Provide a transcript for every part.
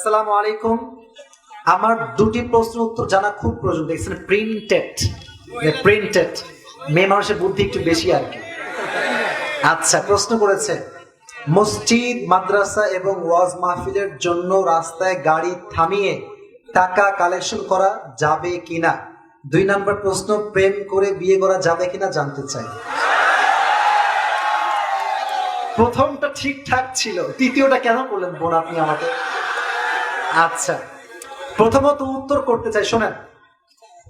আসসালামু আলাইকুম। আমার দুটি প্রশ্ন উত্তর জানা খুব প্রয়োজন। দেখছেন প্রিন্টেড প্রিন্টেড মেয়ে মানুষের বুদ্ধি একটু বেশি আর কি। আচ্ছা প্রশ্ন করেছে, মসজিদ, মাদ্রাসা এবং ওয়াজ মাহফিলের জন্য রাস্তায় গাড়ি থামিয়ে টাকা কালেকশন করা যাবে কিনা? দুই নাম্বার প্রশ্ন, প্রেম করে বিয়ে করা যাবে কিনা জানতে চাই। প্রথমটা ঠিকঠাক ছিল, তৃতীয়টা কেন বললেন বোন আপনি আমাকে? আচ্ছা। প্রথমত উত্তর করতে চাই, শোনেন।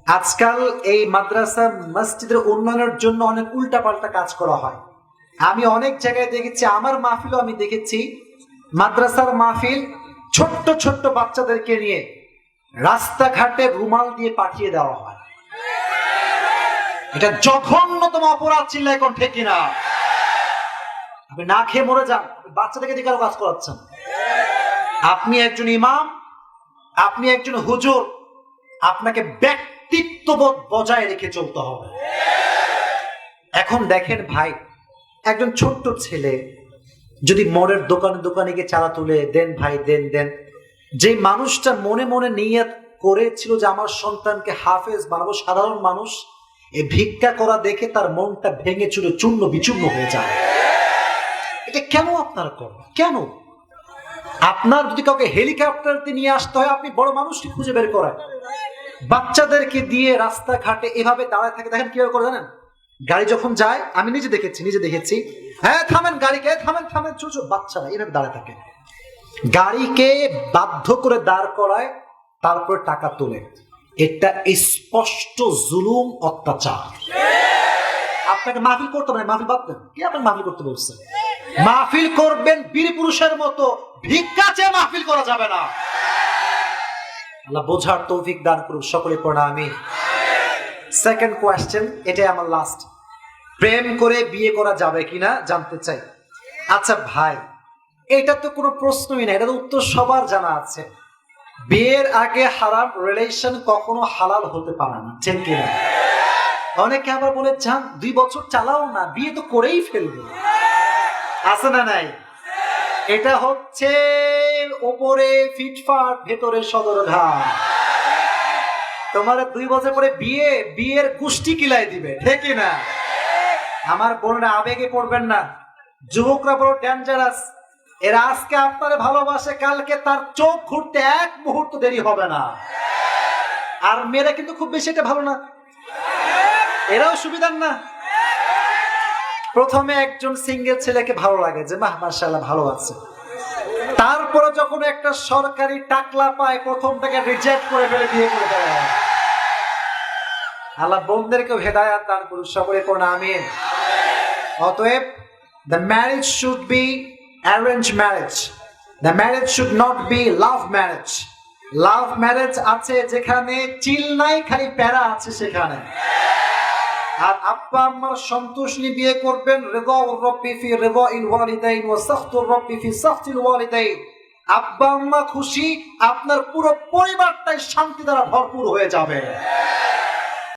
আজকাল এই মাদ্রাসা মসজিদের উন্নয়নের জন্য অনেক উল্টাপাল্টা কাজ করা হয়। আমি অনেক জায়গায় দেখেছি, আমার মাহফিলও আমি দেখেছি, মাদ্রাসার মাহফিল ছোট্ট ছোট্ট বাচ্চাদেরকে নিয়ে রাস্তাঘাটে রুমাল দিয়ে পাঠিয়ে দেওয়া হয়। এটা জঘন্যতম অপরাধ চিল্লা এখন ঠিক কিনা আপনি না খেয়ে মরে যান বাচ্চাদেরকে দিয়ে কাজ করাচ্ছেন। আপনি একজন ইমাম, আপনি একজন হুজুর, আপনাকে ব্যক্তিত্ববোধ বজায় রেখে চলতে হবে। এখন দেখেন ভাই, একজন ছোট্ট ছেলে যদি মনের দোকানে দোকানে গিয়ে চাঁদা তুলে, দেন ভাই, দেন দেন। যে মানুষটা মনে মনে নিয়ত করেছিল যে আমার সন্তানকে হাফেজ বানাবো, সাধারণ মানুষ এই ভিক্ষা করা দেখে তার মনটা ভেঙে চুরে চূর্ণ বিচূর্ণ হয়ে যায়। এটা কেন আপনারা করেন? কেন? আপনার যদি কাউকে হেলিকপ্টার দিয়ে নিয়ে আসতে হয় আপনি বড় মানুষকে খুঁজে বের করেন। বাচ্চাদেরকে দিয়ে রাস্তাঘাটে এভাবে দাঁড়ায় থাকে দেখেন কীভাবে করে জানেন? গাড়ি যখন যায় আমি নিজে দেখেছি নিজে দেখেছি। হ্যাঁ থামেন গাড়িকে থামেন থামেন ছোট ছোট বাচ্চারা এভাবে দাঁড়ায় থাকে। গাড়িকে বাধ্য করে দাঁড় করায় তারপর টাকা তোলে। এটা স্পষ্ট জুলুম অত্যাচার। আপনাকে মাহফিল করতে না, মাহফিল বাদ দেন। কি আপনাকে মাহফিল করতে বলছেন মাহফিল করবেন বীর পুরুষের মতো। ভিক্ষা চেয়ে মাহফিল করা যাবে না। আল্লাহ বোঝার তৌফিক দান করুক, সকলে পড়া আমি সেকেন্ড কোয়েশ্চেন এটাই আমার লাস্ট প্রেম করে বিয়ে করা যাবে কিনা জানতে চাই। আচ্ছা ভাই, এটা তো কোনো প্রশ্নই না, এটা তো উত্তর সবার জানা আছে। বিয়ের আগে হারাম রিলেশন কখনো হালাল হতে পারে না, ঠিক কিনা? অনেকে আবার বলে যান দুই বছর চালাও না, বিয়ে তো করেই ফেলবে। আছে না নাই? এটা হচ্ছে ওপরে ফিটফাট ভেতরে সদর ঘাট তোমার দুই বছর পরে বিয়ে, বিয়ের কুষ্টি কিলাই দিবে, ঠিক না? আমার বোনরা আবেগে পড়বেন না। যুবকরা বড় ডেঞ্জারাস এরা আজকে আপনারে ভালোবাসে, কালকে তার চোখ ঘুরতে এক মুহূর্ত দেরি হবে না। আর মেয়েরা কিন্তু খুব বেশি এটা ভালো না। এরাও সুবিধার না। প্রথমে একজন সিঙ্গেল ছেলেকে ভালো লাগে যে, মাহ মার্শাল্লাহ ভালো আছে। তারপরে যখন একটা সরকারি টাকলা পায় প্রথম থেকে রিজেক্ট করে ফেলে, বিয়ে করে দেয় আল্লাহ বোনদেরকেও হেদায়াত দান করুন সকলে পড়া আমিন। অতএব the marriage should be arrange marriage the marriage should not be love marriage love marriage আছে যেখানে চিল নাই, খালি প্যারা আছে সেখানে। আর আব্বা আম্মার সন্তোষ নিয়ে বিয়ে করবেন রেদা রব্বি ফি রেদা ইল ওয়ালিদাইন ওয়া সাখতুর রব্বি ফি সাখতিল ওয়ালিদাইন। আব্বা আম্মা খুশি, আপনার পুরো পরিবারটাই শান্তি দ্বারা ভরপুর হয়ে যাবে।